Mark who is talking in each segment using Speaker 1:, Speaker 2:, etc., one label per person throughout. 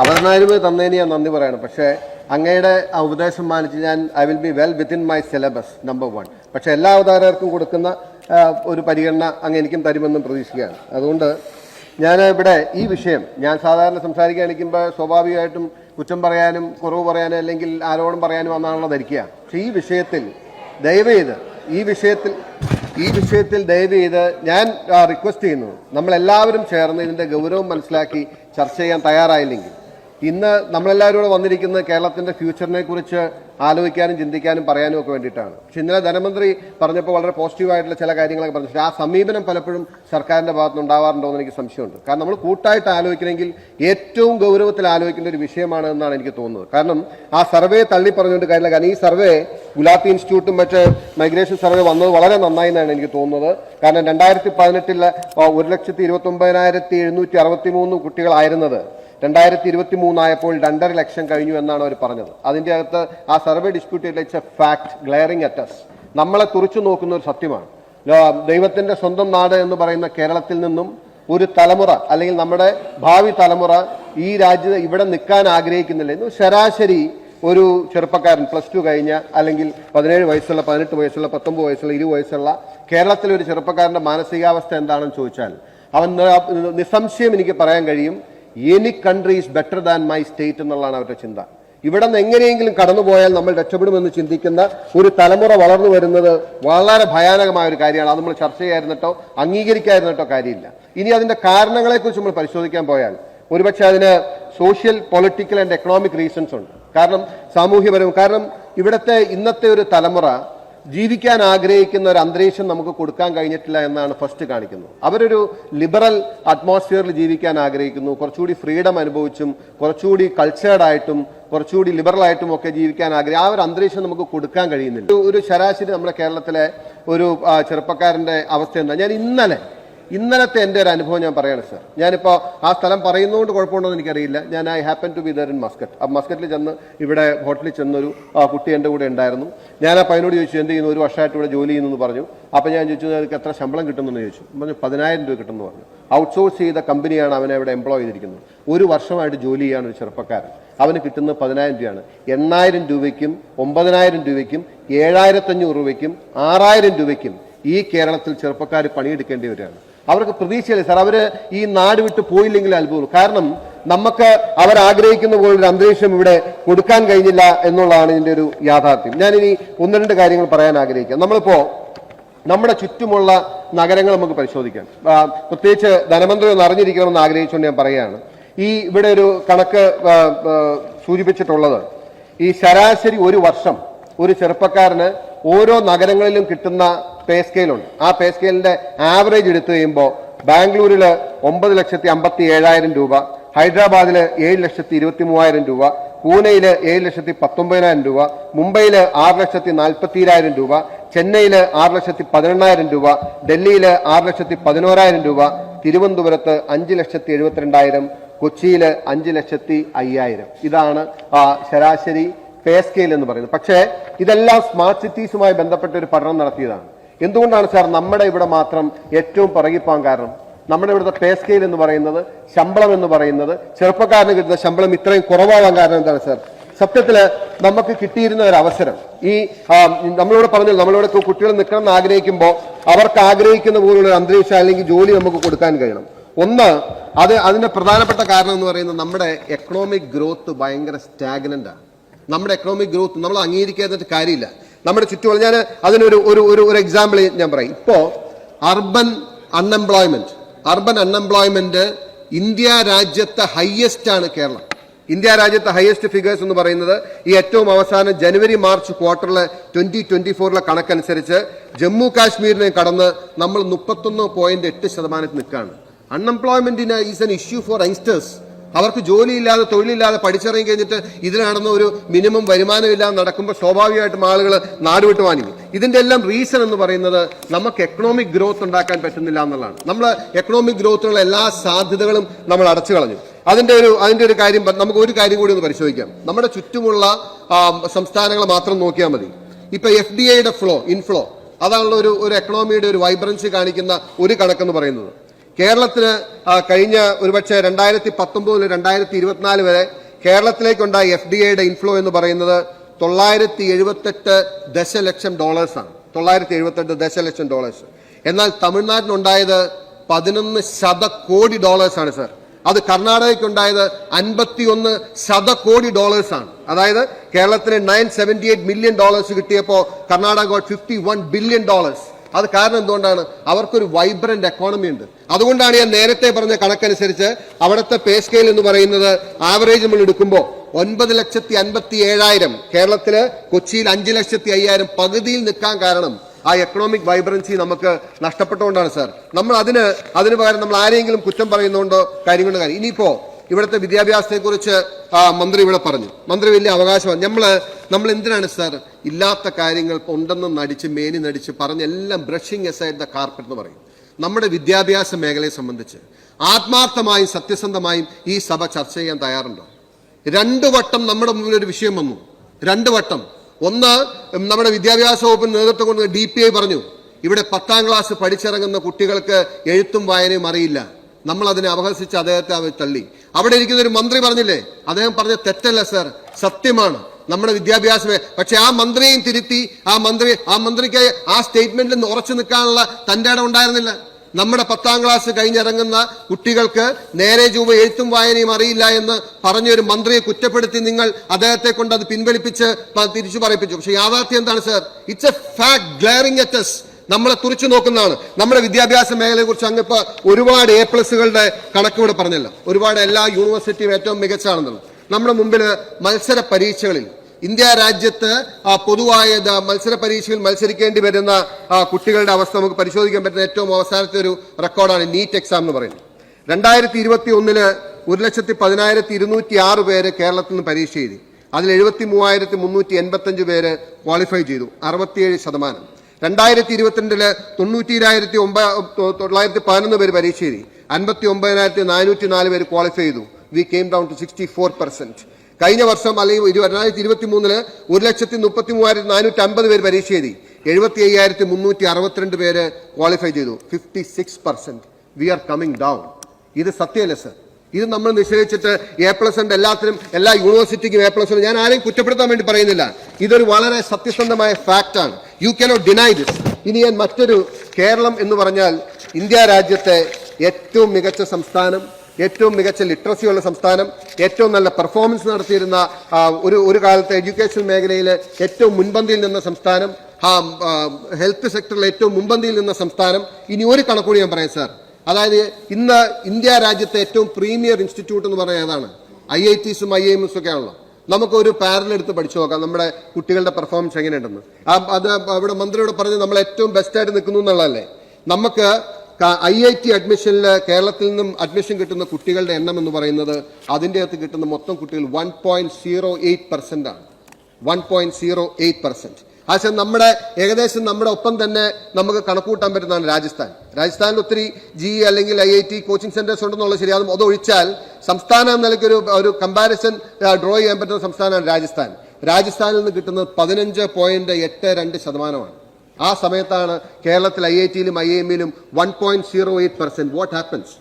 Speaker 1: അവതരണാനുമതി തന്നതിന് ഞാൻ നന്ദി പറയണം. പക്ഷേ അങ്ങയുടെ ഉപദേശം മാനിച്ച് ഞാൻ I will be well within my syllabus number one. പക്ഷേ എല്ലാ അവതാരകർക്കും കൊടുക്കുന്ന ഒരു പരിഗണന അങ്ങ് എനിക്കും തരുമെന്നും പ്രതീക്ഷിക്കുകയാണ്. അതുകൊണ്ട് ഞാൻ ഇവിടെ ഈ വിഷയം ഞാൻ സാധാരണ സംസാരിക്കാൻ നിൽക്കുമ്പോൾ സ്വാഭാവികമായിട്ടും കുറ്റം പറയാനും കുറവ് പറയാനും അല്ലെങ്കിൽ ആരോടും പറയാനും എന്നാണല്ലോ ധരിക്കുക. പക്ഷേ ഈ വിഷയത്തിൽ ദയവ് ഈ വിഷയത്തിൽ ഈ വിഷയത്തിൽ ദയവ് ചെയ്ത് ഞാൻ റിക്വസ്റ്റ് ചെയ്യുന്നു. നമ്മളെല്ലാവരും ചേർന്ന് ഇതിന്റെ ഗൗരവം മനസ്സിലാക്കി ചർച്ച ചെയ്യാൻ തയ്യാറായില്ലെങ്കിൽ. ഇന്ന് നമ്മളെല്ലാവരും കൂടെ വന്നിരിക്കുന്നത് കേരളത്തിന്റെ ഫ്യൂച്ചറിനെ കുറിച്ച് ആലോചിക്കാനും ചിന്തിക്കാനും പറയാനും ഒക്കെ വേണ്ടിയിട്ടാണ്. പക്ഷെ ഇന്നലെ ധനമന്ത്രി പറഞ്ഞപ്പോൾ വളരെ പോസിറ്റീവായിട്ടുള്ള ചില കാര്യങ്ങളൊക്കെ പറഞ്ഞു പക്ഷേ ആ സമീപനം പലപ്പോഴും സർക്കാരിന്റെ ഭാഗത്ത് ഉണ്ടാവാറുണ്ടോ എന്ന് എനിക്ക് സംശയമുണ്ട്. കാരണം നമ്മൾ കൂട്ടായിട്ട് ആലോചിക്കണമെങ്കിൽ ഏറ്റവും ഗൗരവത്തിൽ ആലോചിക്കേണ്ട ഒരു വിഷയമാണ് എന്നാണ് എനിക്ക് തോന്നുന്നത്. കാരണം ആ സർവേ തള്ളി പറഞ്ഞുകൊണ്ട് കാര്യമില്ല. കാരണം ഈ സർവേ ഗുലാത്തി ഇൻസ്റ്റിറ്റ്യൂട്ടും മറ്റ് മൈഗ്രേഷൻ സർവേ വന്നത് വളരെ നന്നായി എന്നാണ് എനിക്ക് തോന്നുന്നത്. കാരണം രണ്ടായിരത്തി പതിനെട്ടിൽ ഒരു ലക്ഷത്തി ഇരുപത്തൊമ്പതിനായിരത്തി എഴുന്നൂറ്റി അറുപത്തി മൂന്ന് കുട്ടികളായിരുന്നത്. രണ്ടായിരത്തി ഇരുപത്തി മൂന്നായപ്പോൾ രണ്ടര ലക്ഷം കഴിഞ്ഞു എന്നാണ് അവർ പറഞ്ഞത്. അതിന്റെ അകത്ത് ആ survey dispute it's a fact glaring at us നമ്മളെ തുറച്ചു നോക്കുന്ന ഒരു സത്യമാണ്. ദൈവത്തിന്റെ സ്വന്തം നാട് എന്ന് പറയുന്ന കേരളത്തിൽ നിന്നും ഒരു തലമുറ അല്ലെങ്കിൽ നമ്മുടെ ഭാവി തലമുറ ഈ രാജ്യത്ത് ഇവിടെ നിൽക്കാൻ ആഗ്രഹിക്കുന്നില്ല. ഇന്ന് ശരാശരി ഒരു ചെറുപ്പക്കാരൻ പ്ലസ് ടു കഴിഞ്ഞ അല്ലെങ്കിൽ പതിനേഴ് വയസ്സുള്ള പതിനെട്ട് വയസ്സുള്ള പത്തൊമ്പത് വയസ്സുള്ള ഇരുപത് വയസ്സുള്ള കേരളത്തിലെ ഒരു ചെറുപ്പക്കാരന്റെ മാനസികാവസ്ഥ എന്താണെന്ന് ചോദിച്ചാൽ അവൻ നിസ്സംശയം എനിക്ക് പറയാൻ കഴിയും any country is better than my state എന്നുള്ളതാണ് അവരുടെ ചിന്ത. ഇവിടെ നിന്ന് എങ്ങനെയെങ്കിലും കടന്നുപോയാൽ നമ്മൾ രക്ഷപ്പെടുമെന്ന് ചിന്തിക്കുന്ന ഒരു തലമുറ വളർന്നു വരുന്നത് വളരെ ഭയാനകമായ ഒരു കാര്യമാണ്. അത് നമ്മൾ ചർച്ച ചെയ്യായിരുന്നിട്ടോ അംഗീകരിക്കാതിരുന്നിട്ടോ കാര്യമില്ല. ഇനി അതിന്റെ കാരണങ്ങളെക്കുറിച്ച് നമ്മൾ പരിശോധിക്കാൻ പോയാൽ ഒരുപക്ഷെ അതിന് social political and economic reasons ഉണ്ട്. കാരണം സാമൂഹ്യപരവും കാരണം ഇവിടുത്തെ ഇന്നത്തെ ഒരു തലമുറ ജീവിക്കാൻ ആഗ്രഹിക്കുന്ന ഒരു അന്തരീക്ഷം നമുക്ക് കൊടുക്കാൻ കഴിഞ്ഞിട്ടില്ല എന്നാണ് ഫസ്റ്റ് കാണിക്കുന്നത്. അവരൊരു ലിബറൽ അറ്റ്മോസ്ഫിയറിൽ ജീവിക്കാൻ ആഗ്രഹിക്കുന്നു. കുറച്ചുകൂടി ഫ്രീഡം അനുഭവിച്ചും കുറച്ചുകൂടി കൾച്ചേർഡായിട്ടും കുറച്ചുകൂടി ലിബറൽ ആയിട്ടും ഒക്കെ ജീവിക്കാൻ ആഗ്രഹം ആ ഒരു അന്തരീക്ഷം നമുക്ക് കൊടുക്കാൻ കഴിയുന്നില്ല. ഒരു- ശരാശരി നമ്മുടെ കേരളത്തിലെ ഒരു ചെറുപ്പക്കാരന്റെ അവസ്ഥ എന്താ? ഞാൻ ഇന്നലെ ഇന്നലത്തെ എന്റെ ഒരു അനുഭവം ഞാൻ പറയാണ് സർ ഞാനിപ്പോൾ ആ സ്ഥലം പറയുന്നതുകൊണ്ട് കുഴപ്പമുണ്ടോ എനിക്കറിയില്ല. ഞാൻ I happen to be there in Muscat. ആ മസ്കറ്റിൽ ചെന്ന് ഇവിടെ ഹോട്ടലിൽ ചെന്നൊരു കുട്ടി എന്റെ കൂടെ ഉണ്ടായിരുന്നു. ഞാൻ ആ പയ്യനോട് ചോദിച്ചു എന്ത് ചെയ്യുന്നു? ഒരു വർഷമായിട്ട് ഇവിടെ ജോലി ചെയ്യുന്നു എന്ന് പറഞ്ഞു. അപ്പോൾ ഞാൻ ചോദിച്ചു നിനക്ക് എത്ര ശമ്പളം കിട്ടുന്നു ചോദിച്ചു. പറഞ്ഞു പതിനായിരം രൂപ കിട്ടുമെന്ന് പറഞ്ഞു. ഔട്ട്സോഴ്സ് ചെയ്ത കമ്പനിയാണ് അവനെ ഇവിടെ എംപ്ലോയ് ചെയ്തിരിക്കുന്നത്. ഒരു വർഷമായിട്ട് ജോലി ചെയ്യാണ് ഒരു ചെറുപ്പക്കാരൻ. അവന് കിട്ടുന്നത് പതിനായിരം രൂപയാണ്. എണ്ണായിരം രൂപയ്ക്കും ഒമ്പതിനായിരം രൂപയ്ക്കും ഏഴായിരത്തഞ്ഞൂറ് രൂപയ്ക്കും ആറായിരം രൂപയ്ക്കും ഈ കേരളത്തിൽ ചെറുപ്പക്കാർ പണിയെടുക്കേണ്ടി വരികയാണ്. അവർക്ക് പ്രതീക്ഷയില്ല? സാർ അവർ ഈ നാട് വിട്ട് പോയില്ലെങ്കിൽ അത്ഭുതം കാരണം നമുക്ക് ആഗ്രഹിക്കുന്ന പോലൊരു അന്തരീക്ഷം ഇവിടെ കൊടുക്കാൻ കഴിഞ്ഞില്ല എന്നുള്ളതാണ് ഇതിന്റെ ഒരു യാഥാർത്ഥ്യം. ഞാനിനി ഒന്ന് രണ്ട് കാര്യങ്ങൾ പറയാൻ ആഗ്രഹിക്കാം. നമ്മളിപ്പോ നമ്മുടെ ചുറ്റുമുള്ള നഗരങ്ങൾ നമുക്ക് പരിശോധിക്കാം. പ്രത്യേകിച്ച് ധനമന്ത്രി ഒന്ന് അറിഞ്ഞിരിക്കണമെന്ന് ആഗ്രഹിച്ചുകൊണ്ട് ഞാൻ പറയുകയാണ്. ഈ ഇവിടെ ഒരു കണക്ക് സൂചിപ്പിച്ചിട്ടുള്ളത് ഈ ശരാശരി ഒരു വർഷം ഒരു ചെറുപ്പക്കാരന് ഓരോ നഗരങ്ങളിലും കിട്ടുന്ന പേ സ്കെയിലുണ്ട് ആ പേ സ്കെയിലിന്റെ ആവറേജ് എടുത്തു കഴിയുമ്പോൾ ബാംഗ്ലൂരിൽ ഒമ്പത് ലക്ഷത്തി അമ്പത്തി ഏഴായിരം രൂപ ഹൈദരാബാദിൽ ഏഴ് ലക്ഷത്തി ഇരുപത്തി മൂവായിരം രൂപ പൂനെയിൽ ഏഴ് ലക്ഷത്തി പത്തൊമ്പതിനായിരം രൂപ മുംബൈയിൽ ആറ് ലക്ഷത്തി നാൽപ്പത്തിരായിരം രൂപ ചെന്നൈയിൽ ആറ് ലക്ഷത്തി പതിനെണ്ണായിരം രൂപ ഡൽഹിയിൽ ആറ് ലക്ഷത്തി പതിനോരായിരം രൂപ തിരുവനന്തപുരത്ത് അഞ്ച് ലക്ഷത്തി എഴുപത്തിരണ്ടായിരം കൊച്ചിയിൽ അഞ്ച് ലക്ഷത്തി അയ്യായിരം. ഇതാണ് ആ, ശരാശരി പേ സ്കെയിൽ എന്ന് പറയുന്നത്. പക്ഷേ ഇതെല്ലാം സ്മാർട്ട് സിറ്റീസുമായി ബന്ധപ്പെട്ട ഒരു പഠനം നടത്തിയതാണ്. എന്തുകൊണ്ടാണ് സാർ നമ്മുടെ ഇവിടെ മാത്രം ഏറ്റവും പിറകിപ്പോകാൻ കാരണം? നമ്മുടെ ഇവിടുത്തെ പേ സ്കെയിൽ എന്ന് പറയുന്നത് ശമ്പളം എന്ന് പറയുന്നത് ചെറുപ്പക്കാരന് കിട്ടുന്ന ശമ്പളം ഇത്രയും കുറവാകാൻ കാരണം എന്താണ് സാർ? സത്യത്തിൽ നമുക്ക് കിട്ടിയിരുന്ന ഒരു അവസരം. ഈ നമ്മളോട് പറഞ്ഞു നമ്മളിവിടെ കുട്ടികൾ നിൽക്കണം എന്ന് ആഗ്രഹിക്കുമ്പോൾ അവർക്ക് ആഗ്രഹിക്കുന്ന പോലുള്ള ഒരു അന്തരീക്ഷം അല്ലെങ്കിൽ ജോലി നമുക്ക് കൊടുക്കാൻ കഴിയണം. ഒന്ന് അത് അതിന്റെ പ്രധാനപ്പെട്ട കാരണം എന്ന് പറയുന്നത് നമ്മുടെ എക്കണോമിക് ഗ്രോത്ത് ഭയങ്കര സ്റ്റാഗ്നന്റ് ആണ്. നമ്മുടെ എക്കണോമിക് ഗ്രോത്ത് നമ്മൾ അംഗീകരിക്കാതിട്ട് കാര്യമില്ല. നമ്മുടെ ചുറ്റുമുള്ള ഞാൻ അതിനൊരു ഒരു ഒരു ഒരു എക്സാമ്പിൾ ഞാൻ പറയും. ഇപ്പോൾ urban unemployment urban unemployment India രാജ്യത്തെ ഹയ്യസ്റ്റ് ആണ് കേരളം. ഇന്ത്യ രാജ്യത്തെ ഹയസ്റ്റ് ഫിഗേഴ്സ് എന്ന് പറയുന്നത് ഈ ഏറ്റവും അവസാനം ജനുവരി മാർച്ച് ക്വാർട്ടറിലെ ട്വന്റി ട്വന്റി ഫോറിലെ കണക്കനുസരിച്ച് ജമ്മു കാശ്മീരിനെ കടന്ന് നമ്മൾ മുപ്പത്തൊന്ന് പോയിന്റ് എട്ട് ശതമാനത്തിൽ നിൽക്കുകയാണ്. അൺഎംപ്ലോയ്മെന്റിന് is an issue for youngsters അവർക്ക് ജോലിയില്ലാതെ തൊഴിലില്ലാതെ പഠിച്ചിറങ്ങി കഴിഞ്ഞിട്ട് ഇതിൽ ഒരു മിനിമം വരുമാനമില്ലാതെ നടക്കുമ്പോൾ സ്വാഭാവികമായിട്ടും ആളുകൾ നാടുവിട്ട് വാങ്ങിക്കും ഇതിന്റെ എല്ലാം റീസൺ എന്ന് പറയുന്നത് നമുക്ക് എക്കണോമിക് ഗ്രോത്ത് ഉണ്ടാക്കാൻ പറ്റുന്നില്ല എന്നുള്ളതാണ്. നമ്മൾ എക്കണോമിക് ഗ്രോത്തിനുള്ള എല്ലാ സാധ്യതകളും നമ്മൾ അടച്ചു കളഞ്ഞു. അതിന്റെ ഒരു അതിന്റെ ഒരു കാര്യം നമുക്ക് ഒരു കാര്യം കൂടി ഒന്ന് പരിശോധിക്കാം. നമ്മുടെ ചുറ്റുമുള്ള സംസ്ഥാനങ്ങൾ മാത്രം നോക്കിയാൽ മതി. ഇപ്പൊ എഫ് ഡി ഐയുടെ ഫ്ലോ ഇൻഫ്ലോ അതാണല്ലോ ഒരു ഒരു എക്കണോമിയുടെ ഒരു വൈബ്രൻസി കാണിക്കുന്ന ഒരു കണക്കെന്ന് പറയുന്നത്. കേരളത്തിന് കഴിഞ്ഞ ഒരുപക്ഷെ രണ്ടായിരത്തി പത്തൊമ്പതിൽ രണ്ടായിരത്തി ഇരുപത്തിനാല് വരെ കേരളത്തിലേക്കുണ്ടായ എഫ് ഡി ഐയുടെ ഇൻഫ്ലോ എന്ന് പറയുന്നത് തൊള്ളായിരത്തി എഴുപത്തെട്ട് ദശലക്ഷം ഡോളേഴ്സാണ് തൊള്ളായിരത്തി എഴുപത്തെട്ട് ദശലക്ഷം ഡോളേഴ്സ് എന്നാൽ തമിഴ്നാട്ടിനുണ്ടായത് പതിനൊന്ന് ശതകോടി ഡോളേഴ്സാണ് സാർ അത് കർണാടകയ്ക്കുണ്ടായത് അൻപത്തിയൊന്ന് ശതകോടി ഡോളേഴ്സാണ് അതായത് കേരളത്തിന് nine seventy eight million dollars കിട്ടിയപ്പോൾ Karnataka fifty one billion dollars അത് കാരണം എന്തുകൊണ്ടാണ്? അവർക്കൊരു വൈബ്രന്റ് എക്കോണമി ഉണ്ട്. അതുകൊണ്ടാണ് ഞാൻ നേരത്തെ പറഞ്ഞ കണക്കനുസരിച്ച് അവിടുത്തെ പേ സ്കെയിൽ എന്ന് പറയുന്നത് ആവറേജ് നമ്മൾ എടുക്കുമ്പോൾ ഒൻപത് ലക്ഷത്തി അൻപത്തി ഏഴായിരം കേരളത്തിൽ കൊച്ചിയിൽ അഞ്ച് ലക്ഷത്തി അയ്യായിരം പകുതിയിൽ നിൽക്കാൻ കാരണം ആ എക്കണോമിക് വൈബ്രൻസി നമുക്ക് നഷ്ടപ്പെട്ടുകൊണ്ടാണ് സാർ. നമ്മൾ അതിന് അതിന് പകരം നമ്മൾ ആരെങ്കിലും കുറ്റം പറയുന്നുണ്ടോ കാര്യങ്ങളുടെ കാര്യം ഇനിയിപ്പോ ഇവിടുത്തെ വിദ്യാഭ്യാസത്തെക്കുറിച്ച് കുറിച്ച് മന്ത്രി ഇവിടെ പറഞ്ഞു. മന്ത്രി വലിയ അവകാശമാണ്. നമ്മൾ നമ്മൾ എന്തിനാണ് സാർ ഇല്ലാത്ത കാര്യങ്ങൾ ഉണ്ടെന്ന് നടിച്ച് മേനി നടിച്ച് പറഞ്ഞ് എല്ലാം ബ്രഷിങ് എസൈഡ് ദ കാർപ്പറ്റ് എന്ന് പറയും. നമ്മുടെ വിദ്യാഭ്യാസ മേഖലയെ സംബന്ധിച്ച് ആത്മാർത്ഥമായും സത്യസന്ധമായും ഈ സഭ ചർച്ച ചെയ്യാൻ തയ്യാറുണ്ടോ? രണ്ടു വട്ടം നമ്മുടെ മുമ്പിൽ ഒരു വിഷയം വന്നു. രണ്ടു വട്ടം. ഒന്ന് നമ്മുടെ വിദ്യാഭ്യാസ വകുപ്പിന് നേതൃത്വം കൊണ്ട് ഡി പറഞ്ഞു ഇവിടെ പത്താം ക്ലാസ് പഠിച്ചിറങ്ങുന്ന കുട്ടികൾക്ക് എഴുത്തും വായനയും അറിയില്ല. നമ്മൾ അതിനെ അപഹസിച്ച് അദ്ദേഹത്തെ അവർ തള്ളി. അവിടെ ഇരിക്കുന്ന ഒരു മന്ത്രി പറഞ്ഞില്ലേ? അദ്ദേഹം പറഞ്ഞ തെറ്റല്ല സർ സത്യമാണ്. നമ്മുടെ വിദ്യാഭ്യാസം പക്ഷെ ആ മന്ത്രിയെയും തിരുത്തി ആ മന്ത്രി ആ മന്ത്രിക്ക് ആ സ്റ്റേറ്റ്മെന്റിൽ നിന്ന് ഉറച്ചു നിൽക്കാനുള്ള തന്റെ ഇടം ഉണ്ടായിരുന്നില്ല. നമ്മുടെ പത്താം ക്ലാസ് കഴിഞ്ഞിറങ്ങുന്ന കുട്ടികൾക്ക് നേരെ ചൊവ്വ എഴുത്തും വായനയും അറിയില്ല എന്ന് പറഞ്ഞ ഒരു മന്ത്രിയെ കുറ്റപ്പെടുത്തി നിങ്ങൾ അദ്ദേഹത്തെ കൊണ്ട് അത് പിൻവലിപ്പിച്ച് തിരിച്ചു പറയിപ്പിച്ചു. പക്ഷെ യാഥാർത്ഥ്യം എന്താണ് sir? It's a fact glaring at നമ്മളെ തുറച്ചു നോക്കുന്നതാണ്. നമ്മുടെ വിദ്യാഭ്യാസ മേഖലയെ കുറിച്ച് അങ്ങിപ്പോ ഒരുപാട് എ പ്ലസുകളുടെ കണക്ക് ഇവിടെ പറഞ്ഞല്ലോ. ഒരുപാട് എല്ലാ യൂണിവേഴ്സിറ്റിയും ഏറ്റവും മികച്ചാണെന്നുള്ളത് നമ്മുടെ മുമ്പിൽ മത്സര പരീക്ഷകളിൽ ഇന്ത്യ രാജ്യത്ത് പൊതുവായ മത്സര പരീക്ഷയിൽ മത്സരിക്കേണ്ടി വരുന്ന കുട്ടികളുടെ അവസ്ഥ നമുക്ക് പരിശോധിക്കാൻ പറ്റുന്ന ഏറ്റവും അവസാനത്തെ ഒരു റെക്കോർഡാണ് നീറ്റ് എക്സാം എന്ന് പറയുന്നത്. രണ്ടായിരത്തി ഇരുപത്തി ഒന്നിൽ ഒരു ലക്ഷത്തി പതിനായിരത്തി ഇരുന്നൂറ്റി ആറ് പേര് കേരളത്തിൽ നിന്ന് പരീക്ഷ എഴുതി. അതിൽ എഴുപത്തി മൂവായിരത്തി മുന്നൂറ്റി എൺപത്തഞ്ച് പേര് ക്വാളിഫൈ ചെയ്തു. അറുപത്തിയേഴ് ശതമാനം. രണ്ടായിരത്തി ഇരുപത്തിരണ്ടിൽ തൊണ്ണൂറ്റിരായിരത്തി ഒമ്പ തൊള്ളായിരത്തി പതിനൊന്ന് പേര് പരീക്ഷ എഴുതി അൻപത്തി ഒമ്പതിനായിരത്തി നാനൂറ്റി നാല് പേര് ക്വാളിഫൈ ചെയ്തു. We came down to sixty four percent കഴിഞ്ഞ വർഷം അല്ലെങ്കിൽ രണ്ടായിരത്തി ഇരുപത്തി മൂന്നിൽ ഒരു ലക്ഷത്തി മുപ്പത്തി മൂവായിരത്തി നാനൂറ്റി അമ്പത് പേര് പരീക്ഷ എഴുതി എഴുപത്തി അയ്യായിരത്തി മുന്നൂറ്റി അറുപത്തിരണ്ട് പേര് ക്വാളിഫൈ ചെയ്തു. Fifty six percent we are coming down ഇത് സത്യമല്ലേ സർ ഇത് നമ്മൾ നിശ്ചയിച്ചിട്ട് എ പ്ലസ് ഉണ്ട് എല്ലാത്തിനും എല്ലാ യൂണിവേഴ്സിറ്റിക്കും എ പ്ലസ് ഉണ്ട് ഞാൻ ആരെയും കുറ്റപ്പെടുത്താൻ വേണ്ടി പറയുന്നില്ല. ഇതൊരു വളരെ സത്യസന്ധമായ ഫാക്റ്റാണ് യു കനോട്ട് ഡിനൈ ദിസ് ഇനി ഞാൻ മറ്റൊരു കേരളം എന്ന് പറഞ്ഞാൽ ഇന്ത്യ രാജ്യത്തെ ഏറ്റവും മികച്ച സംസ്ഥാനം ഏറ്റവും മികച്ച ലിറ്ററസി ഉള്ള സംസ്ഥാനം ഏറ്റവും നല്ല പെർഫോമൻസ് നടത്തിയിരുന്ന ഒരു ഒരു കാലത്തെ എഡ്യൂക്കേഷൻ മേഖലയിൽ ഏറ്റവും മുൻപന്തിയിൽ നിന്ന സംസ്ഥാനം ഹെൽത്ത് സെക്ടറിൽ ഏറ്റവും മുൻപന്തിയിൽ നിന്ന സംസ്ഥാനം. ഇനി ഒരു കണക്കൂടി ഞാൻ പറയാം സാർ അതായത് ഇന്ന് ഇന്ത്യ രാജ്യത്തെ ഏറ്റവും പ്രീമിയർ ഇൻസ്റ്റിറ്റ്യൂട്ട് എന്ന് പറയുന്നത് ഏതാണ്? ഐ ഐ ടിസും ഐ എം എസും ഒക്കെ ആണല്ലോ. നമുക്കൊരു പാരൽ എടുത്ത് പഠിച്ചു നോക്കാം. നമ്മുടെ കുട്ടികളുടെ പെർഫോമൻസ് എങ്ങനെയുണ്ടെന്ന്. അത് ഇവിടെ മന്ത്രിയോട് പറഞ്ഞ് നമ്മൾ ഏറ്റവും ബെസ്റ്റായിട്ട് നിൽക്കുന്നു എന്നുള്ളതല്ലേ? നമുക്ക് ഐ ഐ ടി അഡ്മിഷനിൽ കേരളത്തിൽ നിന്നും അഡ്മിഷൻ കിട്ടുന്ന കുട്ടികളുടെ എണ്ണം എന്ന് പറയുന്നത് അതിന്റെ അകത്ത് കിട്ടുന്ന മൊത്തം കുട്ടികൾ one point zero eight percent ആണ്. One point zero eight percent പക്ഷെ നമ്മുടെ ഏകദേശം നമ്മുടെ ഒപ്പം തന്നെ നമുക്ക് കണക്കൂട്ടാൻ പറ്റുന്നതാണ് രാജസ്ഥാൻ. രാജസ്ഥാനിൽ ഒത്തിരി ജി അല്ലെങ്കിൽ I I T coaching centres ഉണ്ടെന്നുള്ളത് ശരിയാകും അതൊഴിച്ചാൽ സംസ്ഥാനം എന്ന നിലയ്ക്ക് ഒരു കമ്പാരിസൺ ഡ്രോ ചെയ്യാൻ പറ്റുന്ന സംസ്ഥാനമാണ് രാജസ്ഥാൻ. രാജസ്ഥാനിൽ നിന്ന് കിട്ടുന്നത് പതിനഞ്ച് പോയിന്റ് എട്ട് രണ്ട് ശതമാനമാണ്. ആ സമയത്താണ് കേരളത്തിൽ ഐ ഐ ടിയിലും I എമ്മിലും one point zero eight percent what happens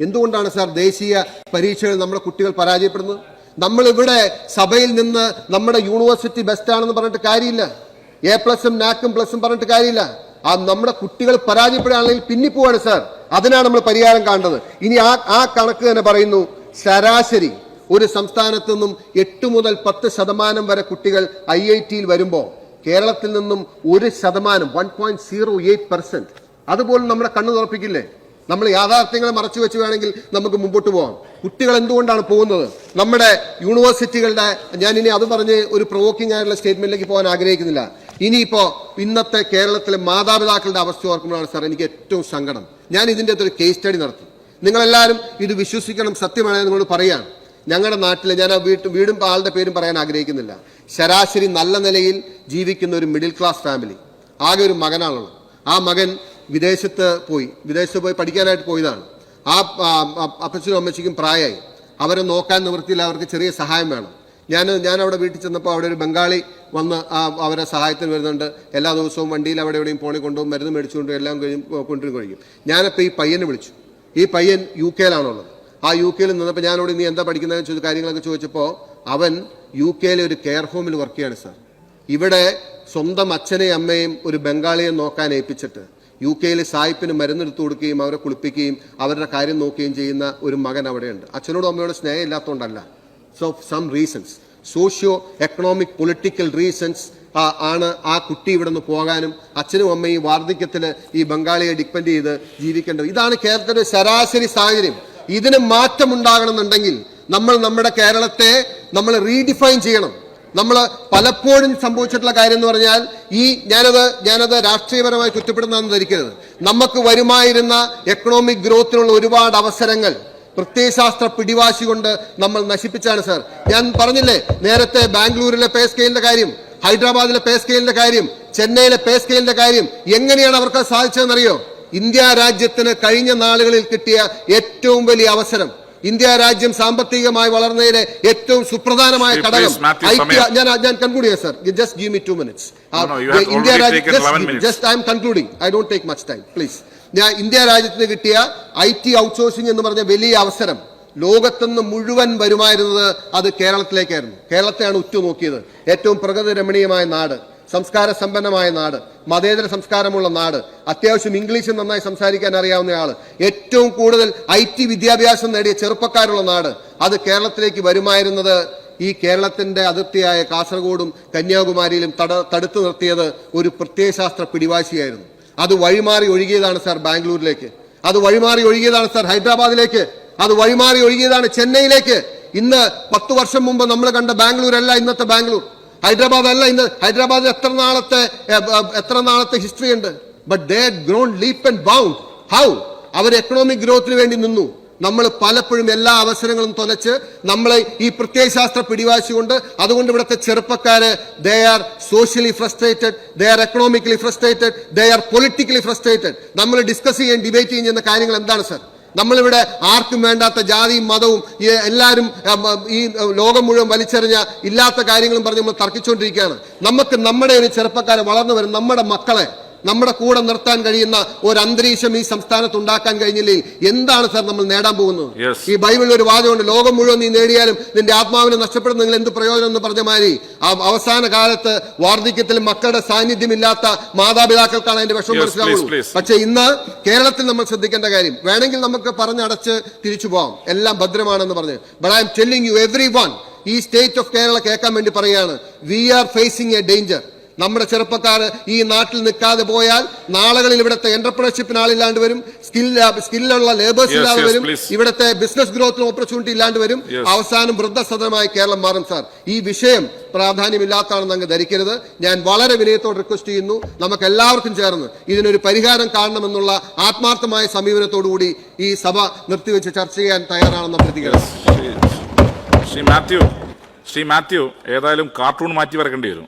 Speaker 1: എന്തുകൊണ്ടാണ് സാർ ദേശീയ പരീക്ഷകൾ നമ്മുടെ കുട്ടികൾ പരാജയപ്പെടുന്നത്? നമ്മളിവിടെ സഭയിൽ നിന്ന് നമ്മുടെ യൂണിവേഴ്സിറ്റി ബെസ്റ്റ് ആണെന്ന് പറഞ്ഞിട്ട് കാര്യമില്ല. എ പ്ലസും നാക്കും പ്ലസും പറഞ്ഞിട്ട് കാര്യമില്ല. ആ നമ്മുടെ കുട്ടികൾ പരാജയപ്പെടുകയാണെങ്കിൽ പിന്നിപ്പോവാണ് സാർ. അതിനാണ് നമ്മൾ പരിഹാരം കാണേണ്ടത്. ഇനി ആ ആ കണക്ക് തന്നെ പറയുന്നു ശരാശരി ഒരു സംസ്ഥാനത്തു നിന്നും എട്ട് മുതൽ പത്ത് ശതമാനം വരെ കുട്ടികൾ ഐ ഐ ടിയിൽ വരുമ്പോൾ കേരളത്തിൽ നിന്നും ഒരു ശതമാനം one point zero eight percent അതുപോലും നമ്മുടെ കണ്ണു തുറപ്പിക്കില്ലേ? നമ്മൾ യാഥാർത്ഥ്യങ്ങളെ മറച്ചു വെച്ച് വേണമെങ്കിൽ നമുക്ക് മുമ്പോട്ട് പോകാം കുട്ടികൾ എന്തുകൊണ്ടാണ് പോകുന്നത്? നമ്മുടെ യൂണിവേഴ്സിറ്റികളുടെ ഞാൻ ഇനി അത് പറഞ്ഞ് ഒരു പ്രൊവോക്കിംഗ് ആയിട്ടുള്ള സ്റ്റേറ്റ്മെന്റിലേക്ക് പോകാൻ ആഗ്രഹിക്കുന്നില്ല. ഇനിയിപ്പോ ഇന്നത്തെ കേരളത്തിലെ മാതാപിതാക്കളുടെ അവസ്ഥ ഓർക്കുമ്പോഴാണ് സാർ എനിക്ക് ഏറ്റവും സങ്കടം. ഞാൻ ഇതിന്റെ അകത്തൊരു കേസ് സ്റ്റഡി നടത്തി. നിങ്ങളെല്ലാവരും ഇത് വിശ്വസിക്കണം സത്യമാണ് നിങ്ങളോട് പറയാണ്. ഞങ്ങളുടെ നാട്ടിൽ ഞാൻ ആ വീട്ടും വീടും ആളുടെ പേരും പറയാൻ ആഗ്രഹിക്കുന്നില്ല. ശരാശരി നല്ല നിലയിൽ ജീവിക്കുന്ന ഒരു മിഡിൽ ക്ലാസ് ഫാമിലി ആകെ ഒരു മകനാണുള്ളത്. ആ മകൻ വിദേശത്ത് പോയി. വിദേശത്ത് പോയി പഠിക്കാനായിട്ട് പോയതാണ്. ആ അപ്പച്ചനും അമ്മച്ചിക്കും പ്രായമായി അവരെ നോക്കാൻ നിവൃത്തിയില്ല. അവർക്ക് ചെറിയ സഹായം വേണം. ഞാൻ ഞാൻ അവിടെ വീട്ടിൽ ചെന്നപ്പോൾ അവിടെ ഒരു ബംഗാളി വന്ന് അവരെ സഹായത്തിന് വരുന്നുണ്ട്. എല്ലാ ദിവസവും വണ്ടിയിൽ അവിടെ എവിടെയും പോണി കൊണ്ടുപോകും മരുന്ന് മേടിച്ചുകൊണ്ടും എല്ലാം കഴിയും കൊണ്ടുവരും കഴിയും. ഞാനപ്പോൾ ഈ പയ്യനെ വിളിച്ചു. ഈ പയ്യൻ യു കെയിലാണുള്ളത്. ആ യു കെയിൽ നിന്നപ്പോൾ ഞാനോട് നീ എന്താ പഠിക്കുന്നതെന്ന് ചോദിച്ചു കാര്യങ്ങളൊക്കെ ചോദിച്ചപ്പോൾ അവൻ യു കെയിലെ ഒരു കെയർ ഹോമിൽ വർക്ക് ചെയ്യാണ് സാർ. ഇവിടെ സ്വന്തം അച്ഛനെയും അമ്മയും ഒരു ബംഗാളിയെ നോക്കാൻ ഏൽപ്പിച്ചിട്ട് യു കെയിൽ സായിപ്പിന് മരുന്നെടുത്ത് കൊടുക്കുകയും അവരെ കുളിപ്പിക്കുകയും അവരുടെ കാര്യം നോക്കുകയും ചെയ്യുന്ന ഒരു മകൻ അവിടെയുണ്ട്. അച്ഛനോടും അമ്മയോടും സ്നേഹം ഇല്ലാത്തതുകൊണ്ടല്ല so reasons socio economic political reasons ആണ് ആ കുട്ടി ഇവിടെ നിന്ന് പോകാനും അച്ഛനും അമ്മയും വാർദ്ധക്യത്തിൽ ഈ ബംഗാളിയെ ഡിപ്പെൻഡ് ചെയ്ത് ജീവിക്കേണ്ടത്. ഇതാണ് കേരളത്തിന്റെ ശരാശരി സാഹചര്യം. ഇതിന് മാറ്റം ഉണ്ടാകണമെന്നുണ്ടെങ്കിൽ നമ്മൾ നമ്മുടെ കേരളത്തെ നമ്മൾ റീഡിഫൈൻ ചെയ്യണം. നമ്മൾ പലപ്പോഴും സംഭവിച്ചിട്ടുള്ള കാര്യം എന്ന് പറഞ്ഞാൽ ഈ ഞാനത് ഞാനത് രാഷ്ട്രീയപരമായി കുറ്റപ്പെടുന്നതെന്ന് ധരിക്കരുത്. നമുക്ക് വരുമായിരുന്ന എക്കണോമിക് ഗ്രോത്തിനുള്ള ഒരുപാട് അവസരങ്ങൾ പ്രത്യയശാസ്ത്ര പിടിവാശി കൊണ്ട് നമ്മൾ നശിപ്പിച്ചാണ് സാർ ഞാൻ പറഞ്ഞില്ലേ നേരത്തെ ബാംഗ്ലൂരിലെ പേ സ്കെയിലിന്റെ കാര്യം ഹൈദരാബാദിലെ പേ സ്കെയിലിന്റെ കാര്യം ചെന്നൈയിലെ പേ സ്കെയിലിന്റെ കാര്യം എങ്ങനെയാണ് അവർക്ക് സാധിച്ചതെന്ന് അറിയോ ഇന്ത്യ രാജ്യത്തിന് കഴിഞ്ഞ നാളുകളിൽ കിട്ടിയ ഏറ്റവും വലിയ അവസരം ഇന്ത്യ രാജ്യം സാമ്പത്തികമായി വളർന്നതിലെ ഏറ്റവും സുപ്രധാനമായ ഘടകം. ഞാൻ ഞാൻ കൺക്ലൂഡ് ചെയ്യാം sir just give me two minutes India
Speaker 2: 11
Speaker 1: രാജ്യം just I'm concluding I don't take much time please ഞാൻ ഇന്ത്യ രാജ്യത്തിന് കിട്ടിയ ഐ ടി ഔട്ട്സോഴ്സിംഗ് എന്ന് പറഞ്ഞ വലിയ അവസരം. ലോകത്തുനിന്ന് മുഴുവൻ വരുമായിരുന്നത് അത് കേരളത്തിലേക്കായിരുന്നു. കേരളത്തെയാണ് ഉറ്റുനോക്കിയത്. ഏറ്റവും പ്രകൃതി രമണീയമായ നാട് സംസ്കാര സമ്പന്നമായ നാട് മതേതര സംസ്കാരമുള്ള നാട് അത്യാവശ്യം ഇംഗ്ലീഷ് നന്നായി സംസാരിക്കാൻ അറിയാവുന്ന ആൾ ഏറ്റവും കൂടുതൽ ഐ ടി വിദ്യാഭ്യാസം നേടിയ ചെറുപ്പക്കാരുള്ള നാട് അത് കേരളത്തിലേക്ക് വരുമായിരുന്നത് ഈ കേരളത്തിന്റെ അതിർത്തിയായ കാസർഗോഡും കന്യാകുമാരിയിലും തട തടുത്തു നിർത്തിയത് ഒരു പ്രത്യയശാസ്ത്ര പിടിവാശിയായിരുന്നു. അത് വഴിമാറി ഒഴുകിയതാണ് സാർ ബാംഗ്ലൂരിലേക്ക്. അത് വഴിമാറി ഒഴുകിയതാണ് സാർ ഹൈദരാബാദിലേക്ക്. അത് വഴിമാറി ഒഴുകിയതാണ് ചെന്നൈയിലേക്ക്. ഇന്ന് പത്ത് വർഷം മുമ്പ് നമ്മൾ കണ്ട ബാംഗ്ലൂർ അല്ല ഇന്നത്തെ ബാംഗ്ലൂർ. ഹൈദരാബാദ് അല്ല ഇന്ന് ഹൈദരാബാദിൽ എത്ര നാളത്തെ എത്ര നാളത്തെ ഹിസ്റ്ററി ഉണ്ട്. But they grown leap and bound how our economic ഗ്രോത്തിന് വേണ്ടി നിന്നു. നമ്മൾ പലപ്പോഴും എല്ലാ അവസരങ്ങളും തുലച്ച് നമ്മളെ ഈ പ്രത്യയശാസ്ത്ര പിടിവാശി കൊണ്ട് അതുകൊണ്ട് ഇവിടുത്തെ ചെറുപ്പക്കാര് they are socially frustrated they are economically frustrated they are politically frustrated നമ്മൾ ഡിസ്കസ് ചെയ്യാൻ ഡിബേറ്റ് ചെയ്യുന്ന കാര്യങ്ങൾ എന്താണ് സർ നമ്മളിവിടെ ആർക്കും വേണ്ടാത്ത ജാതിയും മതവും എല്ലാവരും ഈ ലോകം മുഴുവൻ വലിച്ചെറിഞ്ഞ ഇല്ലാത്ത കാര്യങ്ങളും പറഞ്ഞ് നമ്മൾ തർക്കിച്ചുകൊണ്ടിരിക്കുകയാണ്. നമുക്ക് നമ്മുടെ ഒരു ചെറുപ്പക്കാരെ വളർന്നു വരും നമ്മുടെ മക്കളെ നമ്മുടെ കൂടെ നിർത്താൻ കഴിയുന്ന ഒരു അന്തരീക്ഷം ഈ സംസ്ഥാനത്ത് ഉണ്ടാക്കാൻ കഴിഞ്ഞില്ലേ എന്താണ് സാർ നമ്മൾ നേടാൻ പോകുന്നത്? ഈ ബൈബിളിൽ ഒരു വാദമുണ്ട് ലോകം മുഴുവൻ നീ നേടിയാലും നിന്റെ ആത്മാവിനെ നഷ്ടപ്പെടുന്ന നിങ്ങൾ എന്ത് പ്രയോജനം എന്ന് പറഞ്ഞ മാതിരി. അവസാന കാലത്ത് വാർദ്ധക്യത്തിൽ മക്കളുടെ സാന്നിധ്യമില്ലാത്ത മാതാപിതാക്കൾക്കാണ് അതിന്റെ വിഷമം മനസ്സിലാവുള്ളൂ. പക്ഷെ ഇന്ന് കേരളത്തിൽ നമ്മൾ ശ്രദ്ധിക്കേണ്ട കാര്യം വേണമെങ്കിൽ നമുക്ക് പറഞ്ഞടച്ച് തിരിച്ചു പോവാം. എല്ലാം ഭദ്രമാണെന്ന് പറഞ്ഞ്. But I'm telling you everyone ഈ സ്റ്റേറ്റ് ഓഫ് കേരള കേൾക്കാൻ വേണ്ടി പറയുകയാണ്. We are facing a danger നമ്മുടെ ചെറുപ്പക്കാർ ഈ നാട്ടിൽ നിൽക്കാതെ പോയാൽ നാളുകളിൽ ഇവിടുത്തെ എന്റർപ്രണർഷിപ്പിന് ആളില്ലാണ്ട് വരും സ്കിൽ സ്കില്ലുള്ള ലേബേഴ്സ് ഇല്ലാതെ വരും ഇവിടുത്തെ ബിസിനസ് ഗ്രോത്തിന് ഓപ്പർച്യൂണിറ്റി ഇല്ലാണ്ട് വരും അവസാനം വൃദ്ധസദനമായി കേരളം മാറും സാർ ഈ വിഷയം പ്രാധാന്യമില്ലാത്താണെന്ന് അങ്ങ് ധരിക്കരുത്. ഞാൻ വളരെ വിനയത്തോട് റിക്വസ്റ്റ് ചെയ്യുന്നു. നമുക്ക് എല്ലാവർക്കും ചേർന്ന് ഇതിനൊരു പരിഹാരം കാണണമെന്നുള്ള ആത്മാർത്ഥമായ സമീപനത്തോടുകൂടി ഈ സഭ നിർത്തിവെച്ച് ചർച്ച ചെയ്യാൻ തയ്യാറാണെന്ന് പ്രതികരണം
Speaker 2: ശ്രീ- ശ്രീ മാത്യു ശ്രീ മാത്യു ഏതായാലും കാർട്ടൂൺ മാറ്റി വരക്കേണ്ടി വരും.